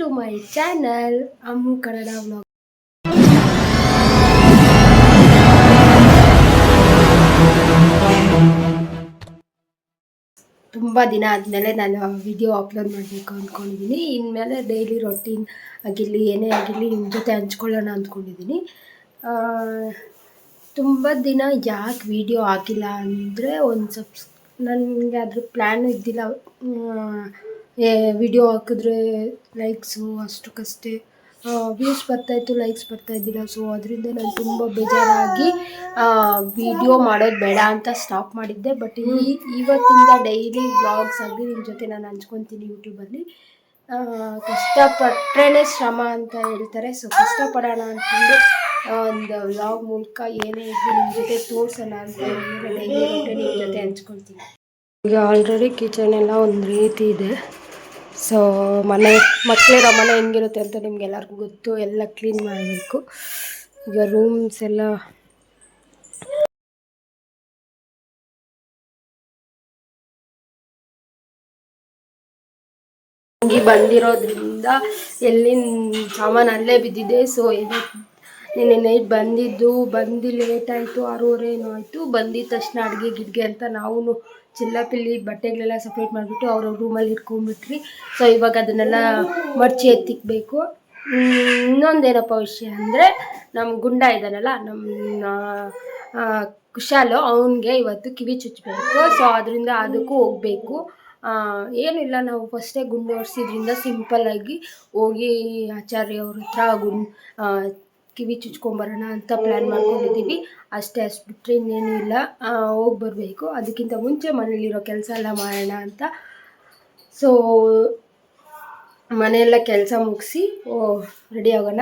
To my channel Ammu Kannada vlog ತುಂಬ ದಿನ ಆದಮೇಲೆ ನಾನು ವಿಡಿಯೋ ಅಪ್ಲೋಡ್ ಮಾಡಬೇಕು ಅಂದ್ಕೊಂಡಿದ್ದೀನಿ ಇನ್ಮೇಲೆ ಡೈಲಿ ರೊಟೀನ್ ಆಗಿರಲಿ, ಏನೇ ಆಗಿರಲಿ ನಿಮ್ಮ ಜೊತೆ ಹಂಚ್ಕೊಳ್ಳೋಣ ಅಂದ್ಕೊಂಡಿದ್ದೀನಿ ತುಂಬ ದಿನ ಯಾಕೆ ವಿಡಿಯೋ ಹಾಕಿಲ್ಲ ಅಂದರೆ ಒಂದು ಸಬ್ಸ್ ನನಗೆ ಅದ್ರ ಪ್ಲ್ಯಾನ್ ಇದ್ದಿಲ್ಲ. ವಿಡಿಯೋ ಹಾಕಿದ್ರೆ ಲೈಕ್ಸು ಅಷ್ಟಕ್ಕಷ್ಟೇ. ವ್ಯೂಸ್ ಬರ್ತಾಯಿತ್ತು ಲೈಕ್ಸ್ ಬರ್ತಾ ಇದ್ದಿಲ್ಲ. ಸೊ ಅದರಿಂದ ನಾನು ತುಂಬ ಬೇಜಾರಾಗಿ ವಿಡಿಯೋ ಮಾಡೋದು ಬೇಡ ಅಂತ ಸ್ಟಾಪ್ ಮಾಡಿದ್ದೆ. ಬಟ್ ಈ, ಇವತ್ತಿಂದ ಡೈಲಿ ವ್ಲಾಗ್ಸ್ ಆಗಿ ನಿಮ್ಮ ಜೊತೆ ನಾನು ಹಂಚ್ಕೊತೀನಿ ಯೂಟ್ಯೂಬಲ್ಲಿ ಕಷ್ಟಪಟ್ಟರೆ ಶ್ರಮ ಅಂತ ಹೇಳ್ತಾರೆ. ಸೊ ಕಷ್ಟಪಡೋಣ ಅಂತಂದು ಒಂದು ವ್ಲಾಗ್ ಮೂಲಕ ಏನೇ ಇದ್ದು ನಿಮ್ಮ ಜೊತೆ ತೋರಿಸೋಣ ಅಂತ ಡೈಲಿ ನಿಮ್ಮ ಜೊತೆ ಹಂಚ್ಕೊಳ್ತೀನಿ. ಈಗ ಆಲ್ರೆಡಿ ಕಿಚನ್ ಎಲ್ಲ ಒಂದು ರೀತಿ ಇದೆ. ಸೊ ಮನೆ ಮಕ್ಕಳಿರೋ ಮನೆ ಹೆಂಗಿರುತ್ತೆ ಅಂತ ನಿಮ್ಗೆ ಎಲ್ಲರಿಗೂ ಗೊತ್ತು. ಎಲ್ಲ ಕ್ಲೀನ್ ಮಾಡಬೇಕು. ಈಗ ರೂಮ್ಸ್ ಎಲ್ಲ ಬಂದಿರೋದ್ರಿಂದ ಎಲ್ಲಿನ ಸಾಮಾನು ಅಲ್ಲೇ ಬಿದ್ದಿದೆ. ಸೊ ಇವತ್ತು ನಿನ್ನೆ ನೈಟ್ ಬಂದಿದ್ದು, ಬಂದು ಲೇಟ್ ಆಯಿತು ಆರೂವರೆ ಏನೋ ಆಯಿತು. ಬಂದಿದ್ದ ತಕ್ಷಣ ಅಡುಗೆ ಗಿಡ್ಗೆ ಅಂತ ನಾವು ಚಿಲ್ಲಪಿಲ್ಲಿ ಬಟ್ಟೆಗಳೆಲ್ಲ ಸಪ್ರೇಟ್ ಮಾಡಿಬಿಟ್ಟು ಅವ್ರ ರೂಮಲ್ಲಿ ಇಟ್ಕೊಂಡ್ಬಿಟ್ರಿ. ಸೊ ಇವಾಗ ಅದನ್ನೆಲ್ಲ ಮಡ್ಚಿ ಎತ್ತಿಕ್ಬೇಕು. ಇನ್ನೊಂದೇನಪ್ಪ ವಿಷಯ ಅಂದರೆ ನಮ್ಮ ಗುಂಡ ಇದ್ದಾನಲ್ಲ ನಮ್ಮ ಕುಶಾಲು ಅವನಿಗೆ ಇವತ್ತು ಕಿವಿ ಚುಚ್ಚಬೇಕು ಸೊ ಅದರಿಂದ ಅದಕ್ಕೂ ಹೋಗಬೇಕು. ಏನಿಲ್ಲ ನಾವು ಫಸ್ಟೇ ಗುಂಡು ಓಡಿಸಿದ್ರಿಂದ ಸಿಂಪಲ್ಲಾಗಿ ಹೋಗಿ ಆಚಾರ್ಯ ಅವ್ರ ಹತ್ರ ಗುಂಡು ಕಿವಿ ಚುಚ್ಕೊಂಬರೋಣ ಅಂತ ಪ್ಲ್ಯಾನ್ ಮಾಡ್ಕೊಂಡಿದ್ದೀವಿ. ಅಷ್ಟೇ, ಅಷ್ಟು ಬಿಟ್ಟರೆ ಇನ್ನೇನು ಇಲ್ಲ. ಹೋಗಿ ಬರಬೇಕು. ಅದಕ್ಕಿಂತ ಮುಂಚೆ ಮನೇಲಿರೋ ಕೆಲಸ ಎಲ್ಲ ಮಾಡೋಣ ಅಂತ. ಸೊ ಮನೆಯೆಲ್ಲ ಕೆಲಸ ಮುಗಿಸಿ ರೆಡಿ ಆಗೋಣ.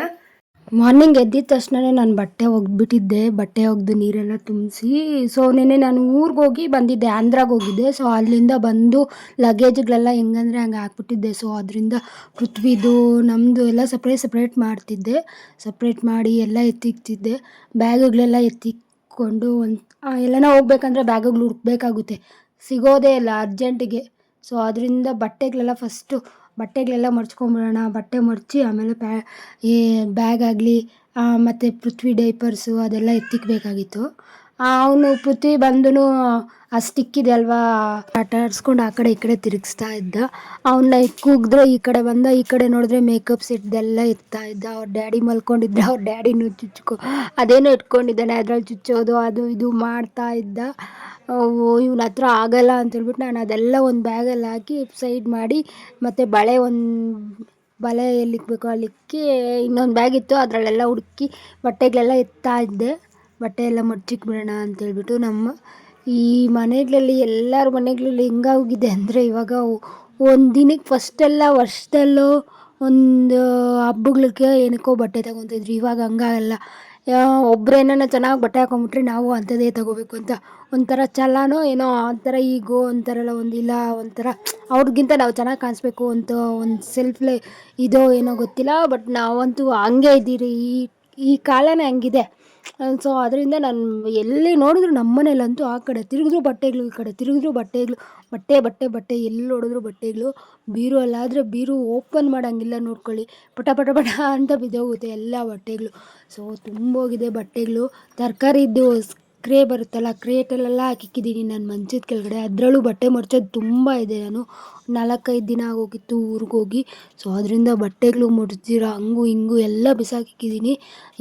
ಮಾರ್ನಿಂಗ್ ಎದ್ದಿದ ತಕ್ಷಣನೇ ನಾನು ಬಟ್ಟೆ ಒಗ್ದುಬಿಟ್ಟಿದ್ದೆ ಬಟ್ಟೆ ಒಗ್ದು ನೀರೆಲ್ಲ ತುಂಬಿಸಿ. ಸೊ ನೆನ್ನೆ ನಾನು ಊರಿಗೆ ಹೋಗಿ ಬಂದಿದ್ದೆ, ಆಂಧ್ರಾಗೆ ಹೋಗಿದ್ದೆ. ಸೊ ಅಲ್ಲಿಂದ ಬಂದು ಲಗೇಜ್ಗಳೆಲ್ಲ ಹೆಂಗಂದ್ರೆ ಹಂಗೆ ಹಾಕ್ಬಿಟ್ಟಿದ್ದೆ. ಸೊ ಅದರಿಂದ ಪೃಥ್ವಿದು ನಮ್ಮದು ಎಲ್ಲ ಸಪ್ರೇಟ್ ಸಪ್ರೇಟ್ ಮಾಡ್ತಿದ್ದೆ. ಸಪ್ರೇಟ್ ಮಾಡಿ ಎಲ್ಲ ಎತ್ತಿಕ್ತಿದ್ದೆ. ಬ್ಯಾಗುಗಳೆಲ್ಲ ಎತ್ತಿಕೊಂಡು ಒಂದು ಎಲ್ಲನ ಹೋಗ್ಬೇಕಂದ್ರೆ ಬ್ಯಾಗುಗಳು ಹುಡ್ಕಬೇಕಾಗುತ್ತೆ. ಸಿಗೋದೇ ಇಲ್ಲ ಅರ್ಜೆಂಟಿಗೆ ಸೊ ಅದರಿಂದ ಬಟ್ಟೆಗಳೆಲ್ಲ ಫಸ್ಟು ಬಟ್ಟೆಗಳೆಲ್ಲ ಮಡ್ಚ್ಕೊಂಡ್ಬಿಡೋಣ ಬಟ್ಟೆ ಮಡಚಿ ಆಮೇಲೆ ಪ್ಯಾ ಈ ಬ್ಯಾಗ್ ಆಗಲಿ ಮತ್ತು ಪೃಥ್ವಿ ಡೈಪರ್ಸು ಅದೆಲ್ಲ ಎತ್ತಿಕ್ಬೇಕಾಗಿತ್ತು. ಅವನು ಪೃಥ್ವಿ ಬಂದು ಆ ಸ್ಟಿಕ್ ಇದೆ ಅಲ್ವಾ? ಆಟ ಆಡಿಸ್ಕೊಂಡು ಆ ಕಡೆ ಈ ಕಡೆ ತಿರುಗಿಸ್ತಾ ಇದ್ದ. ಅವನ್ನ ಕೂಗಿದ್ರೆ ಈ ಕಡೆ ಬಂದ, ಈ ಕಡೆ ನೋಡಿದ್ರೆ ಮೇಕಪ್ ಸೆಟ್ದೆಲ್ಲ ಇರ್ತಾ ಇದ್ದ. ಅವ್ರ ಡ್ಯಾಡಿ ಮಲ್ಕೊಂಡಿದ್ರೆ ಅವ್ರ ಡ್ಯಾಡಿನೂ ಚುಚ್ಕೊ ಅದೇನೋ ಇಟ್ಕೊಂಡಿದ್ದಾನೆ, ಅದ್ರಲ್ಲಿ ಚುಚ್ಚೋದು, ಅದು ಇದು ಮಾಡ್ತಾ ಇದ್ದ. ಇವನ ಹತ್ರ ಆಗಲ್ಲ ಅಂತೇಳ್ಬಿಟ್ಟು ನಾನು ಅದೆಲ್ಲ ಒಂದು ಬ್ಯಾಗಲ್ಲಿ ಹಾಕಿ ಸೈಡ್ ಮಾಡಿ ಮತ್ತು ಬಳೆ ಒಂದು ಬಳೆ ಎಲ್ಲಿಕ್ಬೇಕು ಅಲ್ಲಿಕ್ಕಿ ಇನ್ನೊಂದು ಬ್ಯಾಗ್ ಇತ್ತು. ಅದರಲ್ಲೆಲ್ಲ ಹುಡುಕಿ ಬಟ್ಟೆಗಳೆಲ್ಲ ಎತ್ತಾ ಇದ್ದೆ. ಬಟ್ಟೆ ಎಲ್ಲ ಮಡ್ಚಿಕ್ಬಿಡೋಣ ಅಂತೇಳ್ಬಿಟ್ಟು ನಮ್ಮ ಈ ಮನೆಗಳಲ್ಲಿ ಎಲ್ಲರ ಮನೆಗಳಲ್ಲಿ ಹೆಂಗಾಗಿದೆ ಅಂದರೆ ಇವಾಗ ಒಂದು ದಿನಕ್ಕೆ ಫಸ್ಟೆಲ್ಲ ವರ್ಷದಲ್ಲೋ ಒಂದು ಹಬ್ಬಗಳಿಗೆ ಏನಕ್ಕೋ ಬಟ್ಟೆ ತಗೊತಿದ್ರು ಇವಾಗ ಹಂಗಾಗಲ್ಲ ಒಬ್ಬರೇನ ಚೆನ್ನಾಗಿ ಬಟ್ಟೆ ಹಾಕೊಂಬಿಟ್ರೆ ನಾವು ಅಂಥದ್ದೇ ತಗೋಬೇಕು ಅಂತ. ಒಂಥರ ಛಲನೋ ಏನೋ ಒಂಥರ ಈಗೋ ಒಂಥರ ಒಂದಿಲ್ಲ ಒಂಥರ ಅವ್ರಿಗಿಂತ ನಾವು ಚೆನ್ನಾಗಿ ಕಾಣಿಸ್ಬೇಕು ಅಂತ ಒಂದು ಸೆಲ್ಫ್ಲೇ ಇದೋ ಏನೋ ಗೊತ್ತಿಲ್ಲ. ಬಟ್ ನಾವಂತೂ ಹಂಗೆ ಇದ್ದೀರಿ. ಈ ಈ ಕಾಲನೇ ಹಂಗಿದೆ. ಸೊ ಅದರಿಂದ ನಾನು ಎಲ್ಲಿ ನೋಡಿದ್ರು ನಮ್ಮ ಮನೇಲಂತೂ ಆ ಕಡೆ ತಿರುಗಿದ್ರು ಬಟ್ಟೆಗಳು, ಈ ಕಡೆ ತಿರುಗಿದ್ರು ಬಟ್ಟೆಗಳು, ಬಟ್ಟೆ ಬಟ್ಟೆ ಬಟ್ಟೆ, ಎಲ್ಲಿ ನೋಡಿದ್ರು ಬಟ್ಟೆಗಳು. ಬೀರು ಅಲ್ಲಾದರೆ ಬೀರು ಓಪನ್ ಮಾಡೋಂಗಿಲ್ಲ ನೋಡ್ಕೊಳ್ಳಿ. ಪಟ ಪಟ ಪಟ ಅಂತ ಬಿದ್ದೋಗುತ್ತೆ ಎಲ್ಲ ಬಟ್ಟೆಗಳು. ಸೊ ತುಂಬೋಗಿದೆ ಬಟ್ಟೆಗಳು. ತರಕಾರಿದ್ದು ಕ್ರೇ ಬರುತ್ತಲ್ಲ ಕ್ರೇಟಲ್ಲೆಲ್ಲ ಹಾಕಿಕ್ಕಿದ್ದೀನಿ ನಾನು ಮಂಚದ ಕೆಳಗಡೆ. ಅದರಲ್ಲೂ ಬಟ್ಟೆ ಮಡ್ಚೋದು ತುಂಬ ಇದೆ ನಾನು. ನಾಲ್ಕೈದು ದಿನ ಆಗೋಗಿತ್ತು ಊರಿಗೆ ಹೋಗಿ. ಸೊ ಅದರಿಂದ ಬಟ್ಟೆಗಳು ಮಡ್ಚಿರೋ ಹಂಗು ಹಿಂಗು ಎಲ್ಲ ಬಿಸಾಕಿಕ್ಕಿದ್ದೀನಿ.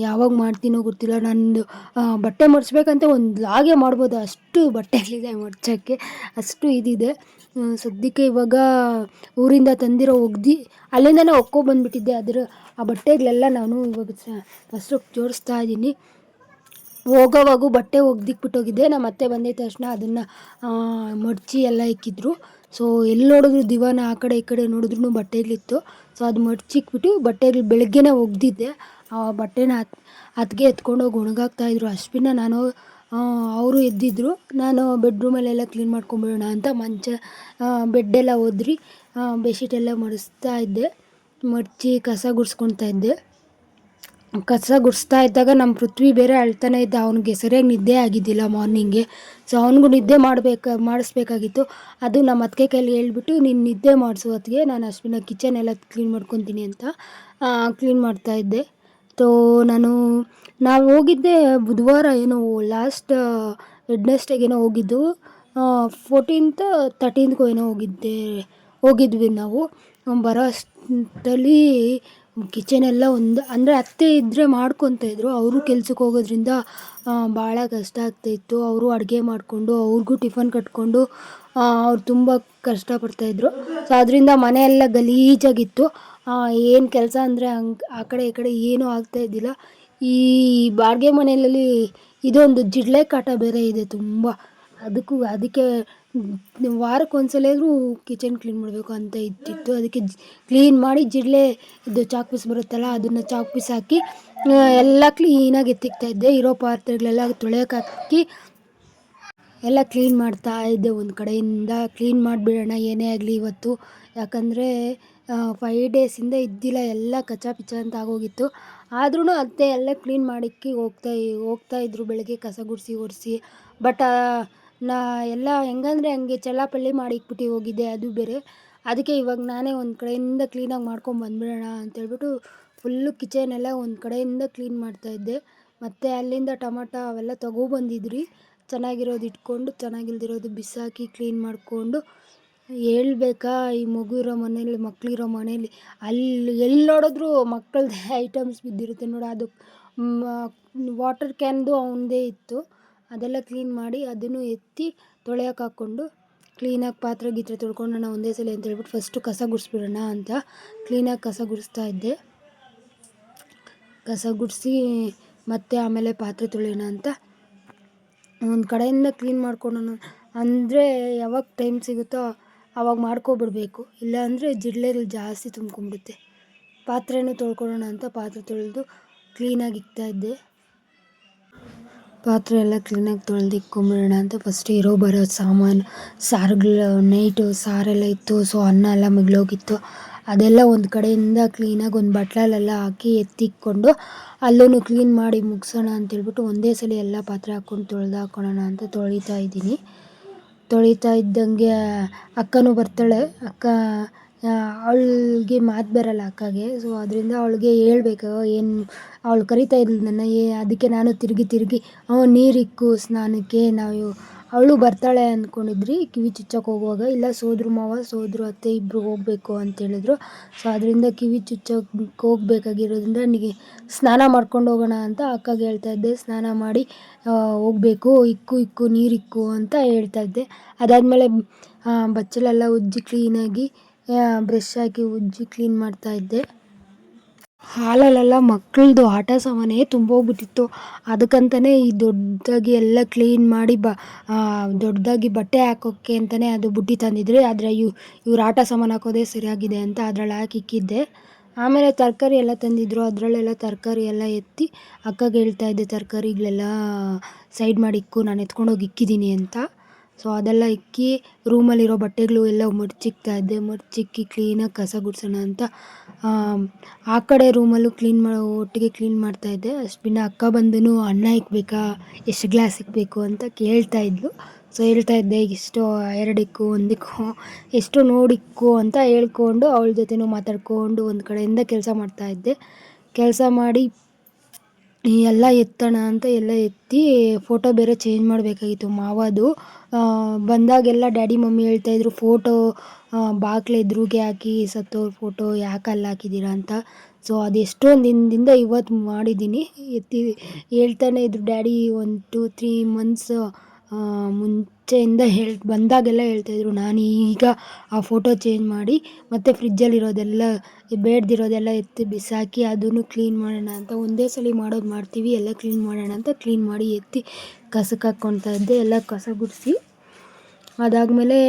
ಯಾವಾಗ ಮಾಡ್ತೀನೋ ಗೊತ್ತಿಲ್ಲ. ನಂದು ಬಟ್ಟೆ ಮುಡಿಸ್ಬೇಕಂತ ಒಂದು ಲಾಗೆ ಮಾಡ್ಬೋದು. ಅಷ್ಟು ಬಟ್ಟೆಗಳಿದೆ ಮಡ್ಚೋಕ್ಕೆ ಅಷ್ಟು ಇದಿದೆ. ಸದ್ಯಕ್ಕೆ ಇವಾಗ ಊರಿಂದ ತಂದಿರೋ ಒಗ್ದು ಅಲ್ಲಿಂದನೇ ಒಕ್ಕೊಬಂದ್ಬಿಟ್ಟಿದ್ದೆ ಅದರ ಆ ಬಟ್ಟೆಗಳೆಲ್ಲ ನಾನು ಇವಾಗ ಫಸ್ಟು ಜೋಡಿಸ್ತಾ ಇದ್ದೀನಿ. ಹೋಗೋವಾಗೂ ಬಟ್ಟೆ ಒಗ್ದಿಕ್ಬಿಟ್ಟೋಗಿದ್ದೆ ನಮ್ಮ ಅತ್ತೆ ಬಂದಿದ್ದ ತಕ್ಷಣ ಅದನ್ನು ಮಡಚಿ ಎಲ್ಲ ಇಕ್ಕಿದ್ರು. ಸೊ ಎಲ್ಲಿ ನೋಡಿದ್ರು ದಿವಾನ ಆ ಕಡೆ ಈ ಕಡೆ ನೋಡಿದ್ರು ಬಟ್ಟೆಗಳಿತ್ತು ಸೊ ಅದು ಮಡ್ಚಿಕ್ಬಿಟ್ಟು ಬಟ್ಟೆಗಳು ಬೆಳಗ್ಗೆನೇ ಒಗ್ದಿದ್ದೆ. ಆ ಬಟ್ಟೆನ ಹತ್ ಎತ್ಕೊಂಡು ಎತ್ಕೊಂಡೋಗಿ ಒಣಗಾಕ್ತಾಯಿದ್ರು ಅಶ್ವಿನ ನಾನು ಅವರು ಎದ್ದಿದ್ರು. ನಾನು ಬೆಡ್ರೂಮಲ್ಲೆಲ್ಲ ಕ್ಲೀನ್ ಮಾಡ್ಕೊಂಬಿಡೋಣ ಅಂತ ಮಂಚ ಬೆಡ್ಡೆಲ್ಲ ಒದ್ರಿ ಬೆಡ್ಶೀಟೆಲ್ಲ ಮಡಿಸ್ತಾ ಇದ್ದೆ. ಮಡಚಿ ಕಸ ಗುಡಿಸ್ಕೊಳ್ತಾ ಇದ್ದೆ. ಕಸ ಗುಡಿಸ್ತಾ ಇದ್ದಾಗ ನಮ್ಮ ಪೃಥ್ವಿ ಬೇರೆ ಅಳ್ತಾನೆ ಇದ್ದ. ಅವನಿಗೆ ಸರಿಯಾಗಿ ನಿದ್ದೆ ಆಗಿದ್ದಿಲ್ಲ ಮಾರ್ನಿಂಗೆ. ಸೊ ಅವನಿಗೂ ನಿದ್ದೆ ಮಾಡಬೇಕು, ಮಾಡಿಸ್ಬೇಕಾಗಿತ್ತು. ಅದು ನಮ್ಮ ಅತ್ತಿಗೆ ಕೈಲಿ ಹೇಳ್ಬಿಟ್ಟು, ನೀನು ನಿದ್ದೆ ಮಾಡಿಸು ಹೊತ್ತಿಗೆ ನಾನು ಅಶ್ವಿನ ಕಿಚನ್ ಎಲ್ಲ ಕ್ಲೀನ್ ಮಾಡ್ಕೊತೀನಿ ಅಂತ ಕ್ಲೀನ್ ಮಾಡ್ತಾ ಇದ್ದೆ. ಸೊ ನಾನು, ನಾವು ಹೋಗಿದ್ದೆ ಬುಧವಾರ ಏನೋ ಲಾಸ್ಟ್ ವೆಡ್ನೆಸ್ಡೇಗೇನೋ ಹೋಗಿದ್ದು. ಫೋರ್ಟೀನ್ತ್ ತರ್ಟೀನ್ತ್ಗೂ ಏನೋ ಹೋಗಿದ್ದೆ, ಹೋಗಿದ್ವಿ ನಾವು. ಬರೋ ಅಷ್ಟರಲ್ಲಿ ಕಿಚನ್ ಎಲ್ಲ ಒಂದು, ಅಂದರೆ ಅತ್ತೆ ಇದ್ದರೆ ಮಾಡ್ಕೊತ ಅವರು ಕೆಲ್ಸಕ್ಕೆ ಹೋಗೋದ್ರಿಂದ ಭಾಳ ಕಷ್ಟ ಆಗ್ತಾಯಿತ್ತು ಅವರು ಅಡುಗೆ ಮಾಡಿಕೊಂಡು, ಅವ್ರಿಗೂ ಟಿಫನ್ ಕಟ್ಕೊಂಡು ಅವ್ರು ತುಂಬ ಕಷ್ಟಪಡ್ತಾಯಿದ್ರು ಸೊ ಅದರಿಂದ ಮನೆಯೆಲ್ಲ ಗಲೀಜಾಗಿತ್ತು. ಏನು ಕೆಲಸ ಅಂದರೆ ಹಂಗೆ, ಆ ಕಡೆ ಈ ಕಡೆ ಏನೂ ಆಗ್ತಾಯಿದ್ದಿಲ್ಲ ಈ ಬಾಡಿಗೆ ಮನೆಯಲ್ಲಿ ಇದೊಂದು ಜಿಡ್ಲೆ ಕಾಟ ಬೇರೆ ಇದೆ ತುಂಬ. ಅದಕ್ಕೂ, ಅದಕ್ಕೆ ವಾರಕ್ಕೆ ಒಂದ್ಸಲ ಆದರೂ ಕಿಚನ್ ಕ್ಲೀನ್ ಮಾಡಬೇಕು ಅಂತ ಇದ್ದಿತ್ತು. ಅದಕ್ಕೆ ಕ್ಲೀನ್ ಮಾಡಿ ಜಿಡ್ಲೆ ಇದು ಚಾಕ್ ಪೀಸ್ ಬರುತ್ತಲ್ಲ, ಅದನ್ನು ಚಾಕ್ ಪೀಸ್ ಹಾಕಿ ಎಲ್ಲ ಕ್ಲೀನಾಗಿ ಎತ್ತಿಕ್ತಾ ಇದ್ದೆ. ಇರೋ ಪಾತ್ರೆಗಳೆಲ್ಲ ತೊಳೆಯೋಕೆ ಹಾಕಿ ಎಲ್ಲ ಕ್ಲೀನ್ ಮಾಡ್ತಾ ಇದ್ದೆ ಒಂದು ಕಡೆಯಿಂದ. ಕ್ಲೀನ್ ಮಾಡಿಬಿಡೋಣ, ಏನೇ ಆಗಲಿ ಇವತ್ತು. ಯಾಕಂದರೆ ಫೈವ್ ಡೇಸಿಂದ ಇದ್ದಿಲ್ಲ, ಎಲ್ಲ ಕಚ್ಚ ಪಿಚ್ಚ ಅಂತ ಆಗೋಗಿತ್ತು. ಆದ್ರೂ ಅತ್ತೆ ಎಲ್ಲ ಕ್ಲೀನ್ ಮಾಡಿಕ್ಕಿ ಹೋಗ್ತಾ ಹೋಗ್ತಾ ಹೋಗ್ತಾಯಿದ್ರು ಬೆಳಗ್ಗೆ, ಕಸ ಗುಡಿಸಿ ಒರೆಸಿ ಬಟ್ ನಾ ಎಲ್ಲ ಹೆಂಗಂದ್ರೆ ಹಂಗೆ ಚಳ್ಳಾಪಳ್ಳಿ ಮಾಡಿ ಇಕ್ಬಿಟ್ಟು ಹೋಗಿದ್ದೆ ಅದು ಬೇರೆ. ಅದಕ್ಕೆ ಇವಾಗ ನಾನೇ ಒಂದು ಕಡೆಯಿಂದ ಕ್ಲೀನಾಗಿ ಮಾಡ್ಕೊಂಡು ಬಂದ್ಬಿಡೋಣ ಅಂತೇಳ್ಬಿಟ್ಟು ಫುಲ್ಲು ಕಿಚನ್ ಎಲ್ಲ ಒಂದು ಕಡೆಯಿಂದ ಕ್ಲೀನ್ ಮಾಡ್ತಾಯಿದ್ದೆ ಮತ್ತು ಅಲ್ಲಿಂದ ಟೊಮಾಟೊ ಅವೆಲ್ಲ ತಗೊಬಂದಿದ್ರಿ ಚೆನ್ನಾಗಿರೋದು ಇಟ್ಕೊಂಡು ಚೆನ್ನಾಗಿಲ್ದಿರೋದು ಬಿಸಾಕಿ ಕ್ಲೀನ್ ಮಾಡಿಕೊಂಡು ಹೇಳ್ಬೇಕಾ ಈ ಮಗು ಇರೋ ಮನೇಲಿ ಮಕ್ಕಳಿರೋ ಮನೇಲಿ ಅಲ್ಲಿ ಎಲ್ಲಿ ನೋಡಿದ್ರು ಮಕ್ಕಳದ್ದೇ ಐಟಮ್ಸ್ ಬಿದ್ದಿರುತ್ತೆ ನೋಡು. ಅದು ವಾಟರ್ ಕ್ಯಾನ್ದು ಅವನದೇ ಇತ್ತು. ಅದೆಲ್ಲ ಕ್ಲೀನ್ ಮಾಡಿ ಅದನ್ನು ಎತ್ತಿ ತೊಳೆಯೋಕೆ ಹಾಕ್ಕೊಂಡು ಕ್ಲೀನಾಗಿ ಪಾತ್ರೆ ಗೀತ್ರೆ ತೊಳ್ಕೊಂಡೋಣ ಒಂದೇ ಸಲ ಅಂತ ಹೇಳ್ಬಿಟ್ಟು ಫಸ್ಟು ಕಸ ಗುಡಿಸ್ಬಿಡೋಣ ಅಂತ ಕ್ಲೀನಾಗಿ ಕಸ ಗುಡಿಸ್ತಾ ಇದ್ದೆ. ಕಸ ಗುಡಿಸಿ ಮತ್ತೆ ಆಮೇಲೆ ಪಾತ್ರೆ ತೊಳೆಯೋಣ ಅಂತ ಒಂದು ಕಡೆಯಿಂದ ಕ್ಲೀನ್ ಮಾಡ್ಕೊಳೋಣ ಅಂದರೆ ಯಾವಾಗ ಟೈಮ್ ಸಿಗುತ್ತೋ ಆವಾಗ ಮಾಡ್ಕೊಬಿಡಬೇಕು. ಇಲ್ಲಾಂದರೆ ಜಿಡ್ಲೆಗಳು ಜಾಸ್ತಿ ತುಂಬ್ಕೊಂಬಿಡುತ್ತೆ ಪಾತ್ರೆನೂ ತೊಳ್ಕೊಳ್ಳೋಣ ಅಂತ ಪಾತ್ರೆ ತೊಳೆದು ಕ್ಲೀನಾಗಿ ಇಕ್ತಾಯಿದ್ದೆ ಪಾತ್ರೆ ಎಲ್ಲ ಕ್ಲೀನಾಗಿ ತೊಳೆದು ಇಕ್ಕೊಂಬಿಡೋಣ ಅಂತ ಫಸ್ಟ್ ಇರೋ ಬರೋ ಸಾಮಾನು, ಸಾರುಗಳು ನೈಟು ಸಾರೆಲ್ಲ ಇತ್ತು ಸೊ ಅನ್ನ ಎಲ್ಲ ಮಿಗ್ಲೋಗಿತ್ತು. ಅದೆಲ್ಲ ಒಂದು ಕಡೆಯಿಂದ ಕ್ಲೀನಾಗಿ ಒಂದು ಬಟ್ಲಲ್ಲೆಲ್ಲ ಹಾಕಿ ಎತ್ತಿಕ್ಕೊಂಡು ಅಲ್ಲೂ ಕ್ಲೀನ್ ಮಾಡಿ ಮುಗಿಸೋಣ ಅಂತೇಳ್ಬಿಟ್ಟು ಒಂದೇ ಸಲ ಎಲ್ಲ ಪಾತ್ರೆ ಹಾಕ್ಕೊಂಡು ತೊಳೆದು ಹಾಕೊಳ್ಳೋಣ ಅಂತ ತೊಳಿತಾ ಇದ್ದೀನಿ. ತೊಳಿತಾ ಇದ್ದಂಗೆ ಅಕ್ಕನೂ ಬರ್ತಾಳೆ. ಅಕ್ಕ ಅವಳಿಗೆ ಮಾತು ಬರಲ್ಲ ಅಕ್ಕಗೆ. ಸೊ ಅದರಿಂದ ಅವಳಿಗೆ ಹೇಳ್ಬೇಕು ಏನು ಅವಳು ಕರಿತಾ ಇದ್ಲು ನನ್ನ, ಏ, ಅದಕ್ಕೆ ನಾನು ತಿರುಗಿ ತಿರುಗಿ ನೀರಿಕ್ಕು ಸ್ನಾನಕ್ಕೆ ನಾವು ಅವಳು ಬರ್ತಾಳೆ ಅಂದ್ಕೊಂಡಿದ್ರಿ ಕಿವಿ ಚುಚ್ಚಕ್ಕೆ ಹೋಗುವಾಗ. ಇಲ್ಲ, ಸೋದ್ರ ಮಾವ, ಸೋದ್ರ ಅತ್ತೆ ಇಬ್ಬರು ಹೋಗಬೇಕು ಅಂತೇಳಿದ್ರು ಸೊ ಅದರಿಂದ ಕಿವಿ ಚುಚ್ಚಕ್ಕೆ ಹೋಗ್ಬೇಕಾಗಿರೋದ್ರಿಂದ ನನಗೆ ಸ್ನಾನ ಮಾಡ್ಕೊಂಡು ಹೋಗೋಣ ಅಂತ ಅಕ್ಕಗೆ ಹೇಳ್ತಾ ಇದ್ದೆ. ಸ್ನಾನ ಮಾಡಿ ಹೋಗಬೇಕು, ಇಕ್ಕು ಇಕ್ಕು, ನೀರಿಕ್ಕು ಅಂತ ಹೇಳ್ತಾ ಇದ್ದೆ. ಅದಾದಮೇಲೆ ಬಚ್ಚಲೆಲ್ಲ ಉಜ್ಜಿ ಕ್ಲೀನಾಗಿ ಬ್ರಷ್ ಹಾಕಿ ಉಜ್ಜಿ ಕ್ಲೀನ್ ಮಾಡ್ತಾ ಇದ್ದೆ. ಹಾಲಲ್ಲೆಲ್ಲ ಮಕ್ಕಳದು ಆಟ ಸಾಮಾನೇ ತುಂಬೋಗ್ಬಿಟ್ಟಿತ್ತು ಅದಕ್ಕಂತಲೇ ಈ ದೊಡ್ಡದಾಗಿ ಎಲ್ಲ ಕ್ಲೀನ್ ಮಾಡಿ ಬ ದೊಡ್ಡದಾಗಿ ಬಟ್ಟೆ ಹಾಕೋಕ್ಕೆ ಅಂತಲೇ ಅದು ಬುಟ್ಟಿ ತಂದಿದ್ರು. ಆದರೆ ಇವ್, ಇವ್ರು ಆಟ ಸಾಮಾನು ಹಾಕೋದೇ ಸರಿಯಾಗಿದೆ ಅಂತ ಅದ್ರಲ್ಲಿ ಹಾಕಿ ಇಕ್ಕಿದ್ದೆ. ಆಮೇಲೆ ತರಕಾರಿ ಎಲ್ಲ ತಂದಿದ್ರು. ಅದರಲ್ಲೆಲ್ಲ ತರಕಾರಿ ಎಲ್ಲ ಎತ್ತಿ ಅಕ್ಕಗೆ ಹೇಳ್ತಾ ಇದ್ದೆ, ತರಕಾರಿಗಳೆಲ್ಲ ಸೈಡ್ ಮಾಡಿ ಇಕ್ಕು, ನಾನು ಎತ್ಕೊಂಡೋಗಿ ಇಕ್ಕಿದ್ದೀನಿ ಅಂತ. ಸೊ ಅದೆಲ್ಲ ಇಕ್ಕಿ ರೂಮಲ್ಲಿರೋ ಬಟ್ಟೆಗಳು ಎಲ್ಲ ಮಡ್ಚಿಕ್ತಾ ಇದ್ದೆ. ಮಡ್ಚಿಕ್ಕಿ ಕ್ಲೀನಾಗಿ ಕಸ ಗುಡಿಸೋಣ ಅಂತ. ಆ ಕಡೆ ರೂಮಲ್ಲೂ ಕ್ಲೀನ್ ಮಾಡೋ ಒಟ್ಟಿಗೆ ಕ್ಲೀನ್ ಮಾಡ್ತಾಯಿದ್ದೆ ಅಷ್ಟು ಅಕ್ಕ ಬಂದು ಅನ್ನ ಇಕ್ಬೇಕಾ? ಎಷ್ಟು ಗ್ಲಾಸ್ ಇಕ್ಬೇಕು? ಅಂತ ಕೇಳ್ತಾ ಇದ್ಲು. ಸೊ ಹೇಳ್ತಾ ಇದ್ದೆ, ಇಷ್ಟು, ಎರಡಿಕ್ಕು, ಒಂದಿಕ್ಕು, ಎಷ್ಟು ನೋಡಿಕ್ಕು, ಅಂತ ಹೇಳ್ಕೊಂಡು ಅವಳ ಜೊತೆನೂ ಮಾತಾಡ್ಕೊಂಡು ಒಂದು ಕಡೆಯಿಂದ ಕೆಲಸ ಮಾಡ್ತಾಯಿದ್ದೆ ಕೆಲಸ ಮಾಡಿ ಎಲ್ಲ ಎತ್ತೋಣ ಅಂತ ಎಲ್ಲ ಎತ್ತಿ ಫೋಟೋ ಬೇರೆ ಚೇಂಜ್ ಮಾಡಬೇಕಾಗಿತ್ತು ಮಾವದು. ಬಂದಾಗೆಲ್ಲ ಡ್ಯಾಡಿ ಮಮ್ಮಿ ಹೇಳ್ತಾಯಿದ್ರು ಫೋಟೋ ಬಾಗ್ಲು ಎದುರಿಗೆ ಹಾಕಿ ಸತ್ತೋರ ಫೋಟೋ ಯಾಕೆ ಅಲ್ಲಿ ಹಾಕಿದ್ದೀರಾ ಅಂತ. ಸೊ ಅದೆಷ್ಟೊಂದು ದಿನದಿಂದ ಇವತ್ತು ಮಾಡಿದ್ದೀನಿ. ಎತ್ತಿ ಹೇಳ್ತಾನೆ ಇದ್ರು ಡ್ಯಾಡಿ ಒಂದು ಟೂ ತ್ರೀ ಮಂತ್ಸ್ ಮುಂಚೆಯಿಂದ ಹೇಳಿ, ಬಂದಾಗೆಲ್ಲ ಹೇಳ್ತಾಯಿದ್ರು. ನಾನು ಈಗ ಆ ಫೋಟೋ ಚೇಂಜ್ ಮಾಡಿ ಮತ್ತು ಫ್ರಿಜ್ಜಲ್ಲಿರೋದೆಲ್ಲ, ಬೇಡ್ದಿರೋದೆಲ್ಲ ಎತ್ತಿ ಬಿಸಾಕಿ ಅದನ್ನು ಕ್ಲೀನ್ ಮಾಡೋಣ ಅಂತ, ಒಂದೇ ಸಲ ಮಾಡೋದು ಮಾಡ್ತೀವಿ, ಎಲ್ಲ ಕ್ಲೀನ್ ಮಾಡೋಣ ಅಂತ ಕ್ಲೀನ್ ಮಾಡಿ ಎತ್ತಿ ಕಸಕ್ಕೆ ಹಾಕ್ಕೊಳ್ತಾ ಇದ್ದೆ ಎಲ್ಲ ಕಸ ಗುಡಿಸಿ ಅದಾದಮೇಲೆ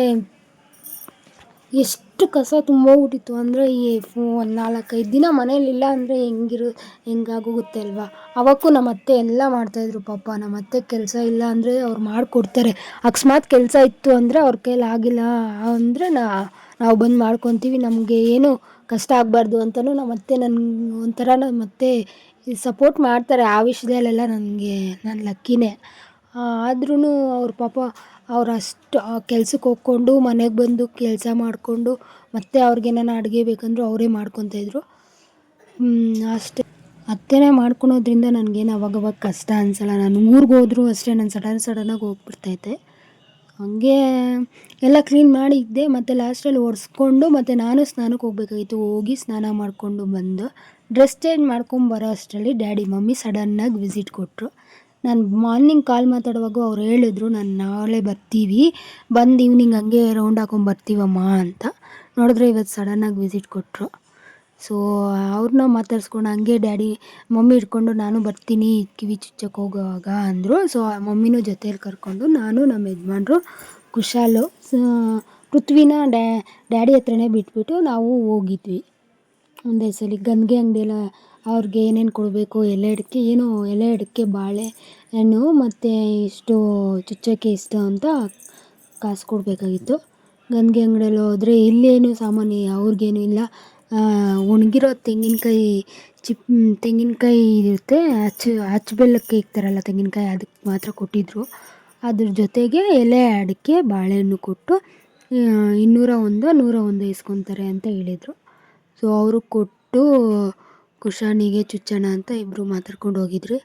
ಎಷ್ಟು ಕಸ ತುಂಬೋಗ್ಬಿಟ್ಟಿತ್ತು ಅಂದರೆ ಈ ಒಂದು ನಾಲ್ಕೈದು ದಿನ ಮನೇಲಿಲ್ಲ ಅಂದರೆ ಹೆಂಗಿರು, ಹೆಂಗಾಗೋಗುತ್ತೆ ಅಲ್ವಾ? ಅವಕ್ಕೂ ನಮ್ಮ ಅತ್ತೆ ಎಲ್ಲ ಮಾಡ್ತಾಯಿದ್ರು ಪಾಪ ನಮ್ಮ ಅತ್ತೆ ಕೆಲಸ ಇಲ್ಲ ಅಂದರೆ ಅವ್ರು ಮಾಡಿಕೊಡ್ತಾರೆ. ಅಕಸ್ಮಾತ್ ಕೆಲಸ ಇತ್ತು ಅಂದರೆ ಅವ್ರ ಕೈಲಿ ಆಗಿಲ್ಲ ಅಂದರೆ ನಾ, ನಾವು ಬಂದು ಮಾಡ್ಕೊತೀವಿ. ನಮಗೆ ಏನು ಕಷ್ಟ ಆಗಬಾರ್ದು ಅಂತಲೂ ನಮ್ಮ ಅತ್ತೆ ನನ್ನ ಒಂಥರ ನಮ್ಮ ಅತ್ತೆ ಸಪೋರ್ಟ್ ಮಾಡ್ತಾರೆ ಆ ವಿಷಯದಲ್ಲೆಲ್ಲ ನನಗೆ ನನ್ನ ಲಕ್ಕಿನೇ. ಆದ್ರೂ ಅವ್ರ ಪಾಪ ಅವ್ರು ಅಷ್ಟು ಕೆಲ್ಸಕ್ಕೆ ಹೋಗ್ಕೊಂಡು, ಮನೆಗೆ ಬಂದು ಕೆಲಸ ಮಾಡಿಕೊಂಡು, ಮತ್ತೆ ಅವ್ರಿಗೇನಾನ ಅಡುಗೆ ಬೇಕಂದ್ರೂ ಅವರೇ ಮಾಡ್ಕೊತಾಯಿದ್ರು ಅಷ್ಟೇ. ಅತ್ತೆನೇ ಮಾಡ್ಕೊಳೋದ್ರಿಂದ ನನಗೇನು ಅವಾಗವಾಗ ಕಷ್ಟ ಅನಿಸಲ್ಲ. ನಾನು ಊರಿಗೆ ಹೋದರೂ ಅಷ್ಟೇ ನಾನು ಸಡನ್ ಸಡನ್ನಾಗಿ ಹೋಗ್ಬಿಡ್ತೈತೆ. ಹಂಗೆ ಎಲ್ಲ ಕ್ಲೀನ್ ಮಾಡಿದ್ದೆ, ಮತ್ತು ಲಾಸ್ಟಲ್ಲಿ ಒರೆಸ್ಕೊಂಡು, ಮತ್ತು ನಾನು ಸ್ನಾನಕ್ಕೆ ಹೋಗ್ಬೇಕಾಗಿತ್ತು. ಹೋಗಿ ಸ್ನಾನ ಮಾಡಿಕೊಂಡು ಬಂದು, ಡ್ರೆಸ್ ಚೇಂಜ್ ಮಾಡ್ಕೊಂಡು ಬರೋ ಅಷ್ಟರಲ್ಲಿ ಡ್ಯಾಡಿ, ಮಮ್ಮಿ ಸಡನ್ನಾಗಿ ವಿಸಿಟ್ ಕೊಟ್ಟರು ನಾನು ಮಾರ್ನಿಂಗ್ ಕಾಲ್ ಮಾತಾಡುವಾಗ ಅವ್ರು ಹೇಳಿದ್ರು, ನಾನು ನಾಳೆ ಬರ್ತೀವಿ. ಬಂದು ಈವ್ನಿಂಗ್ ಹಂಗೆ ರೌಂಡ್ ಹಾಕೊಂಡು ಬರ್ತೀವಮ್ಮ ಅಂತ. ನೋಡಿದ್ರೆ ಇವತ್ತು ಸಡನ್ನಾಗಿ ವಿಸಿಟ್ ಕೊಟ್ಟರು ಸೊ ಅವ್ರನ್ನ ಮಾತಾಡ್ಸ್ಕೊಂಡು ಹಂಗೆ ಡ್ಯಾಡಿ ಮಮ್ಮಿ ಹಿಡ್ಕೊಂಡು ನಾನು ಬರ್ತೀನಿ, ಕಿವಿ ಚುಚ್ಚಕ್ಕೆ ಹೋಗುವಾಗ ಅಂದರು. ಸೊ ಮಮ್ಮಿನೂ ಜೊತೇಲಿ ಕರ್ಕೊಂಡು ನಾನು ನಮ್ಮ ಯಜಮಾನ್ರು ಕುಶಾಲು ಪೃಥ್ವಿನ ಡ್ಯಾಡಿ ಹತ್ರನೇ ಬಿಟ್ಬಿಟ್ಟು ನಾವು ಹೋಗಿದ್ವಿ. ಒಂದೇ ಸಲ ಗಂಗೆ ಅಂಗಡಿಯೆಲ್ಲ ಅವ್ರಿಗೆ ಏನೇನು ಕೊಡಬೇಕು, ಎಲೆ ಅಡಿಕೆ, ಏನು ಎಲೆ ಅಡಿಕೆ ಬಾಳೆ ಹಣ್ಣು ಮತ್ತು ಇಷ್ಟು ಚುಚ್ಚಕ್ಕೆ ಇಷ್ಟು ಅಂತ ಕಾಸು ಕೊಡಬೇಕಾಗಿತ್ತು. ಗಂಗೆ ಅಂಗಡಿಯಲ್ಲಿ ಹೋದರೆ ಇಲ್ಲೇನು ಸಾಮಾನು ಅವ್ರಿಗೇನು ಇಲ್ಲ. ಒಣಗಿರೋ ತೆಂಗಿನಕಾಯಿ ಚಿಪ್, ತೆಂಗಿನಕಾಯಿ ಇರುತ್ತೆ ಅಚ್ಚು ಅಚ್ಚು ಬೆಲ್ಲಕ್ಕೆ ಇಕ್ತಾರಲ್ಲ ತೆಂಗಿನಕಾಯಿ ಅದಕ್ಕೆ ಮಾತ್ರ ಕೊಟ್ಟಿದ್ದರು ಅದ್ರ ಜೊತೆಗೆ ಎಲೆ ಅಡಿಕೆ, ಬಾಳೆಹಣ್ಣು ಕೊಟ್ಟು ಇನ್ನೂರ ಒಂದು, ನೂರ ಒಂದು ಇಸ್ಕೊತಾರೆ ಅಂತ ಹೇಳಿದರು. ಸೊ ಅವರು ಕೊಟ್ಟು ಕುಶಾನಿಗೆ ಚುಚ್ಚಣ ಅಂತ ಇಬ್ಬರು ಮಾತಾಡ್ಕೊಂಡು ಹೋಗಿದ್ರು.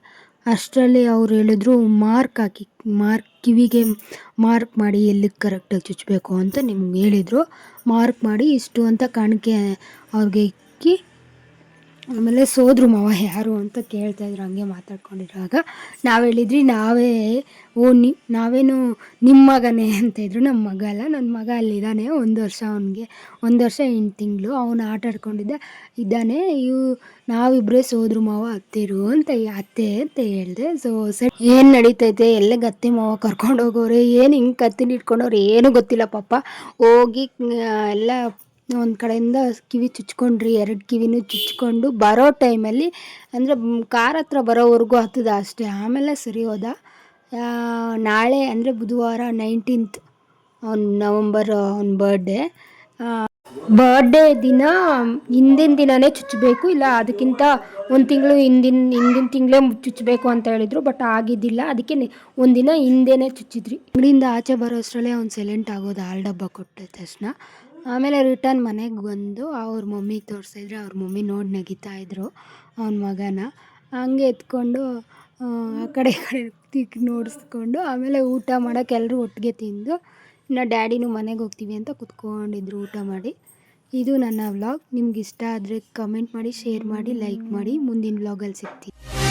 ಅಷ್ಟರಲ್ಲಿ ಅವ್ರು ಹೇಳಿದ್ರು, ಮಾರ್ಕ್ ಹಾಕಿ, ಮಾರ್ಕ್, ಕಿವಿಗೆ ಮಾರ್ಕ್ ಮಾಡಿ ಎಲ್ಲಿಗೆ ಕರೆಕ್ಟಾಗಿ ಚುಚ್ಚಬೇಕು ಅಂತ ನಿಮ್ಗೆ ಹೇಳಿದರು. ಮಾರ್ಕ್ ಮಾಡಿ ಇಷ್ಟು ಅಂತ ಕಾಣಿಕೆ ಅವ್ರಿಗೆ ಇಕ್ಕಿ ಆಮೇಲೆ ಸೋದ್ರು ಮಾವ ಯಾರು ಅಂತ ಕೇಳ್ತಾಯಿದ್ರು ಹಂಗೆ ಮಾತಾಡ್ಕೊಂಡಿರುವಾಗ. ನಾವು ಹೇಳಿದ್ರಿ, ನಾವೇ ಓ ನಿ ನಾವೇನು ನಿಮ್ಮ ಮಗನೇ ಅಂತ ಇದ್ರು ನಮ್ಮ ಮಗ ಅಲ್ಲ ನನ್ನ ಮಗ ಅಲ್ಲಿದ್ದಾನೆ, ಒಂದು ವರ್ಷ ಅವನಿಗೆ, ಒಂದು ವರ್ಷ ಎಂಟು ತಿಂಗಳು, ಅವನು ಆಟ ಆಡ್ಕೊಂಡಿದ್ದ, ಇದ್ದಾನೆ, ಇವು ನಾವಿಬ್ಬರೇ ಸೋದ್ರು ಮಾವ ಅತ್ತೆರು ಅಂತ ಅತ್ತೆ ಅಂತ ಹೇಳಿದೆ. ಸೊ ಸರಿ, ಏನು ನಡೀತೈತೆ, ಎಲ್ಲ ಗತ್ತೆ ಮಾವ ಕರ್ಕೊಂಡು ಹೋಗೋರೆ, ಏನು ಹಿಂಗೆ ಕತ್ತಿನ ಇಟ್ಕೊಂಡವ್ರು, ಏನೂ ಗೊತ್ತಿಲ್ಲ ಪಾಪ. ಹೋಗಿ ಎಲ್ಲ ಒಂದು ಕಡೆಯಿಂದ ಕಿವಿ ಚುಚ್ಕೊಂಡ್ರಿ, ಎರಡು ಕಿವಿನೂ ಚುಚ್ಕೊಂಡು ಬರೋ ಟೈಮಲ್ಲಿ ಅಂದರೆ ಕಾರ್ ಹತ್ರ ಬರೋವರೆಗೂ ಹತ್ತದ ಅಷ್ಟೇ. ಆಮೇಲೆ ಸರಿ ಹೋದ. ನಾಳೆ ಅಂದರೆ ಬುಧವಾರ ನೈನ್ಟೀನ್ತ್ ಅವ್ನು ನವಂಬರ್ ಅವ್ನ ಬರ್ಡೇ ಬರ್ಡೇ ದಿನ ಹಿಂದಿನ ದಿನವೇ ಚುಚ್ಚಬೇಕು ಇಲ್ಲ, ಅದಕ್ಕಿಂತ ಒಂದು ತಿಂಗಳು ಹಿಂದಿನ ಹಿಂದಿನ ತಿಂಗಳೇ ಚುಚ್ಚಬೇಕು ಅಂತ ಹೇಳಿದರು ಬಟ್ ಆಗಿದ್ದಿಲ್ಲ. ಅದಕ್ಕೆ ಒಂದಿನ ಹಿಂದೆನೇ ಚುಚ್ಚಿದ್ರಿ. ಅಂಗಡಿಯಿಂದ ಆಚೆ ಬರೋ ಅಷ್ಟರಲ್ಲೇ ಅವ್ನು ಸೈಲೆಂಟ್ ಆಗೋದು ಹಾಲು ಡಬ್ಬ ಕೊಟ್ಟ ತಕ್ಷಣ. ಆಮೇಲೆ ರಿಟರ್ನ್ ಮನೆಗೆ ಬಂದು ಅವ್ರ ಮಮ್ಮಿಗೆ ತೋರಿಸಿದ್ರೆ ಅವ್ರ ಮಮ್ಮಿ ನೋಡಿ ನಗಿತಾ ಇದ್ರು ಅವನ ಮಗನ. ಹಂಗೆ ಎತ್ಕೊಂಡು, ಆ ಕಡೆ ಈ ಕಡೆ ತಿಕ್ಕಿ ನೋಡಿಸ್ಕೊಂಡು ಆಮೇಲೆ ಊಟ ಮಾಡೋಕೆ ಎಲ್ಲರೂ ಒಟ್ಟಿಗೆ ತಿಂದು ಇನ್ನು ಡ್ಯಾಡಿನೂ ಮನೆಗೆ ಹೋಗ್ತೀವಿ ಅಂತ ಕುತ್ಕೊಂಡಿದ್ರು ಊಟ ಮಾಡಿ. ಇದು ನನ್ನ ವ್ಲಾಗ್. ನಿಮ್ಗೆ ಇಷ್ಟ ಆದರೆ ಕಮೆಂಟ್ ಮಾಡಿ ಶೇರ್ ಮಾಡಿ ಲೈಕ್ ಮಾಡಿ. ಮುಂದಿನ ವ್ಲಾಗಲ್ಲಿ ಸಿಗ್ತೀನಿ.